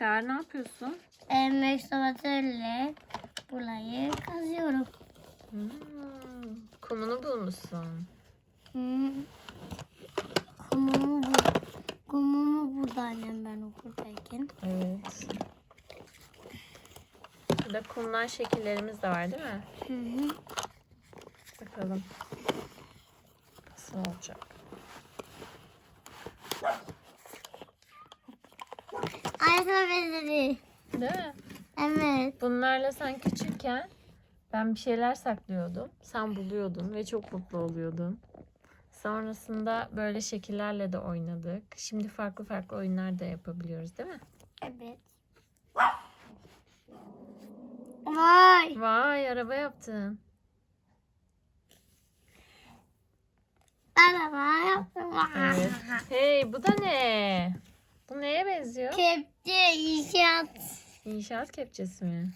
Çağrı ne yapıyorsun? Em, ekskavatörle burayı kazıyorum. Hmm, kumunu bulmuşsun. Hı. Kumumu, bu, kumumu burada annem ben okuldayken. Evet. Burada kumdan şekillerimiz de var değil mi? Hı hı. Bakalım. Nasıl olacak? Değil mi? Evet. Bunlarla sen küçükken ben bir şeyler saklıyordum. Sen buluyordun ve çok mutlu oluyordun. Sonrasında böyle şekillerle de oynadık. Şimdi farklı farklı oyunlar da yapabiliyoruz değil mi? Evet. Vay. Vay araba yaptın. Araba yaptım. Evet. Hey bu da ne? Bu neye benziyor? Kepçe inşaat. İnşaat kepçesi mi?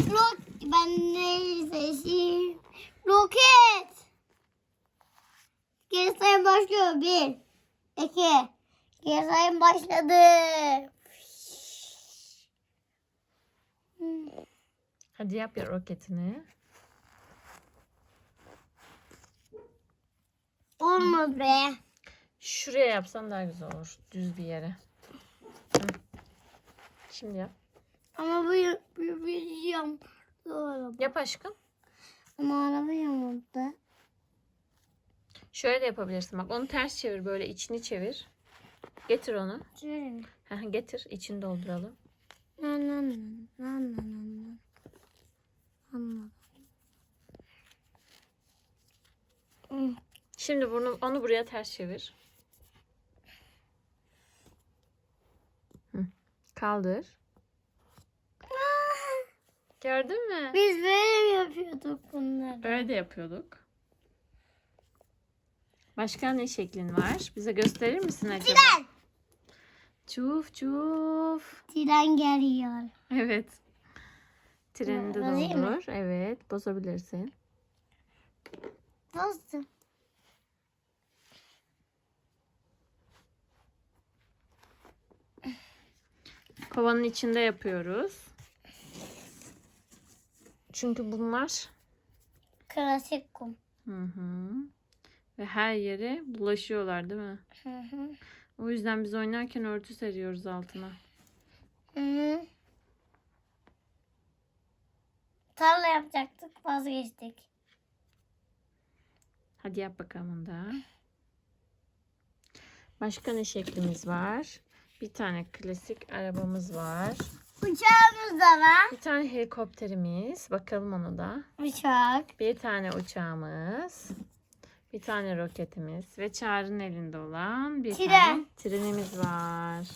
Rok ben neyse roket. Geri sayım başlıyor. Bir, iki. Geri sayım başladı. Hadi yap ya roketini. Olmadı be. Şuraya yapsan daha güzel olur. Düz bir yere. Hı. Şimdi yap. Ama bu bu bir yam. Yap aşkım. Ama araba yamuldu. Şöyle de yapabilirsin. Bak onu ters çevir böyle içini çevir. Getir onu. Heh, Getir içini dolduralım. Na na. Anladım. Hı. Şimdi bunu onu buraya ters çevir. Hı. Kaldır. Gördün mü? Biz böyle mi yapıyorduk bunları? Öyle de yapıyorduk. Başka ne şeklin var? Bize gösterir misin acaba? Tren. Çuf çuf. Tren geliyor. Evet. Treni de Bozayım mı? doldur. Evet. Bozabilirsin. Dostum. Kovanın içinde yapıyoruz. Çünkü bunlar Klasik kum. hı hı. Ve her yere bulaşıyorlar değil mi? Hı hı. O yüzden biz oynarken örtü seriyoruz altına. Hı hı. Tarla yapacaktık vazgeçtik. Hadi yap bakalım da. Başka ne şeklimiz var? Bir tane klasik arabamız var. Uçağımız da var. Bir tane helikopterimiz. Bakalım onu da. Uçak. Bir tane uçağımız. Bir tane roketimiz. Ve Çağrı'nın elinde olan bir Tren. tane trenimiz var.